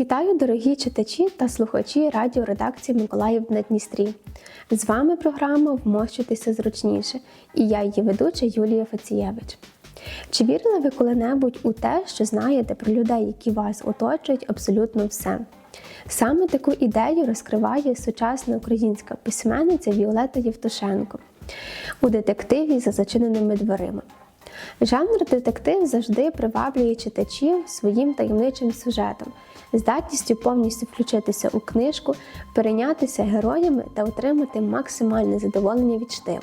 Вітаю, дорогі читачі та слухачі радіоредакції Миколаїв на Дністрі. З вами програма Вмощуйтеся зручніше і я її ведуча Юлія Фацієвич. Чи вірили ви коли-небудь у те, що знаєте про людей, які вас оточують абсолютно все? Саме таку ідею розкриває сучасна українська письменниця Віолета Євтушенко у детективі за зачиненими дверима. Жанр детектив завжди приваблює читачів своїм таємничим сюжетом, здатністю повністю включитися у книжку, перейнятися героями та отримати максимальне задоволення від чтива.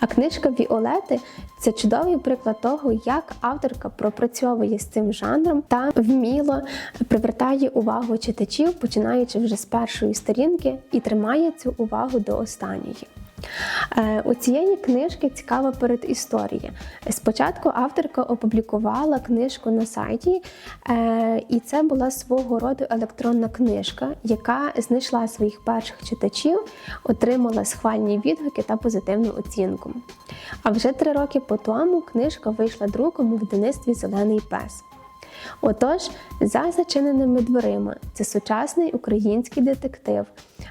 А книжка Віолети це чудовий приклад того, як авторка пропрацьовує з цим жанром та вміло привертає увагу читачів, починаючи вже з першої сторінки, і тримає цю увагу до останньої. Е, У цієї книжки цікава передісторія. Спочатку авторка опублікувала книжку на сайті, е, і це була свого роду електронна книжка, яка знайшла своїх перших читачів, отримала схвальні відгуки та позитивну оцінку. А вже три роки по тому книжка вийшла друком у видавництві Зелений пес. Отож, за зачиненими дверима це сучасний український детектив,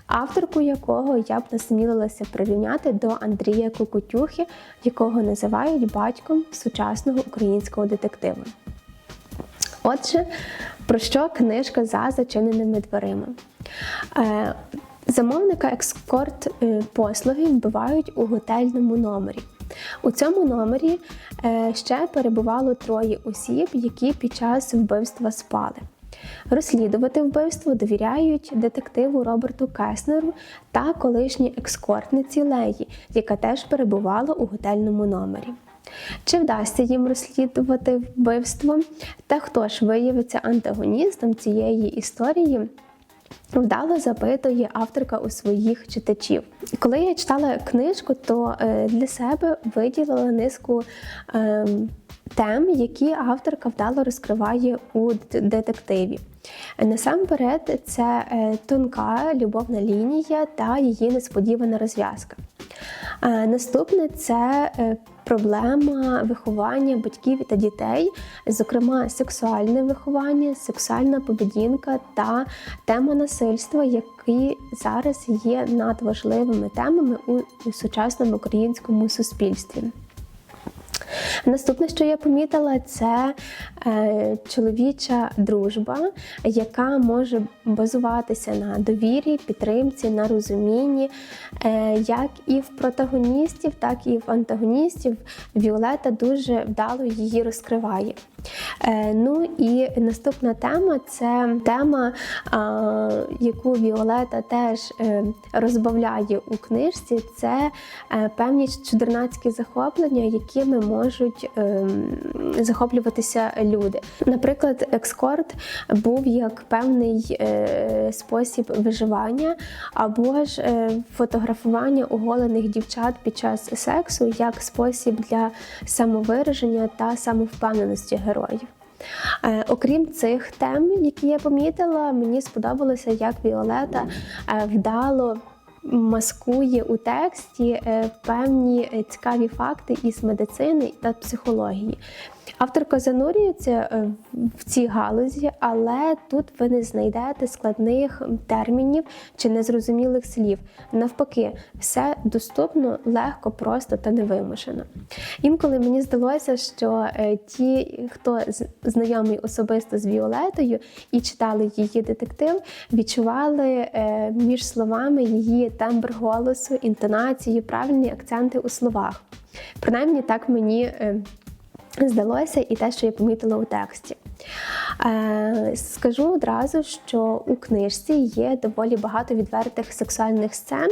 авторку якого я б насмілилася прирівняти до Андрія Кукутюхи, якого називають батьком сучасного українського детективу. Отже, про що книжка за зачиненими дверима? Е, Замовника екскорт е, послуги вбивають у готельному номері. У цьому номері е, ще перебувало троє осіб, які під час вбивства спали. Розслідувати вбивство довіряють детективу Роберту Кеснеру та колишній екскортниці Леї, яка теж перебувала у готельному номері. Чи вдасться їм розслідувати вбивство? Та хто ж виявиться антагоністом цієї історії? Вдало запитує авторка у своїх читачів. Коли я читала книжку, то е, для себе виділила низку е, тем, які авторка вдало розкриває у детективі. Насамперед, це е, тонка любовна лінія та її несподівана розв'язка. Е, Наступне це е, проблема виховання батьків та дітей, зокрема сексуальне виховання, сексуальна поведінка та тема насильства, які зараз є надважливими темами у сучасному українському суспільстві. Наступне, що я помітила, це е, чоловіча дружба, яка може базуватися на довірі, підтримці, на розумінні, е, як і в протагоністів, так і в антагоністів. Віолета дуже вдало її розкриває. Е, ну і наступна тема це тема, яку Віолета теж е, розбавляє у книжці. Це е, певні чудернацькі захоплення, якими можуть е, захоплюватися люди. Наприклад, екскорт був як певний е, спосіб виживання, або ж е, фотографування оголених дівчат під час сексу як спосіб для самовираження та самовпевненості героїв. Е, Окрім цих тем, які я помітила, мені сподобалося, як Віолета вдало маскує у тексті певні цікаві факти із медицини та психології. Авторка занурюється е, в ці галузі, але тут ви не знайдете складних термінів чи незрозумілих слів. Навпаки, все доступно, легко, просто та невимушено. Інколи мені здалося, що е, ті, хто знайомий особисто з Віолетою і читали її детектив, відчували е, між словами її тембр голосу, інтонацію, правильні акценти у словах. Принаймні так мені. Здалося і те, що я помітила у тексті. Е, скажу одразу, що у книжці є доволі багато відвертих сексуальних сцен,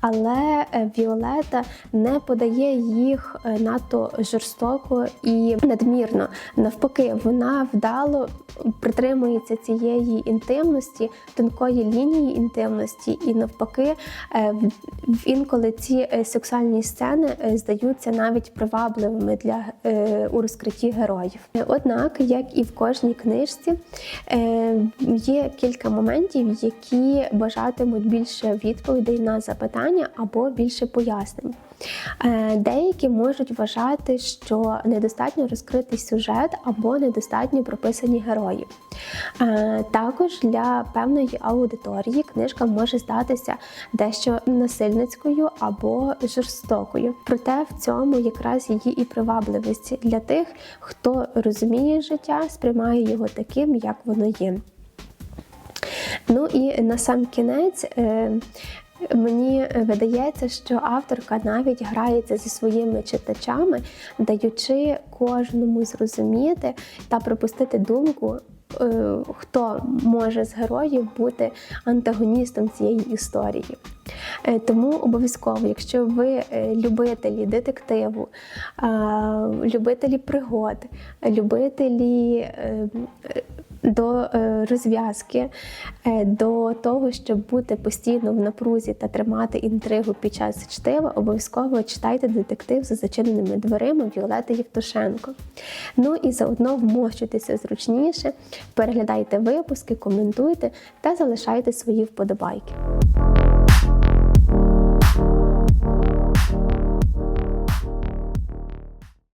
але е, Віолета не подає їх е, надто жорстоко і надмірно. Навпаки, вона вдало притримується цієї інтимності, тонкої лінії інтимності, і навпаки, інколи ці сексуальні сцени здаються навіть привабливими для у розкритті героїв. Однак, як і в кожній книжці, е, є кілька моментів, які бажатимуть більше відповідей на запитання або більше пояснень. Е, Деякі можуть вважати, що недостатньо розкритий сюжет або недостатньо прописані герої. Е, Також для певної аудиторії книжка може здатися дещо насильницькою або жорстокою. Проте в цьому якраз її і привабливість для тих, хто розуміє життя, сприймає його таким, як воно є. Ну і на сам кінець. Е, Мені видається, що авторка навіть грається зі своїми читачами, даючи кожному зрозуміти та пропустити думку, е, хто може з героїв бути антагоністом цієї історії. Е, Тому обов'язково, якщо ви е, любителі детективу, е, любителі пригод, любителі е, е, до е, розв'язки, е, до того, щоб бути постійно в напрузі та тримати інтригу під час чтива, обов'язково читайте детектив за зачиненими дверима Віолети Євтушенко. Ну і заодно вмощуйтеся зручніше, переглядайте випуски, коментуйте та залишайте свої вподобайки.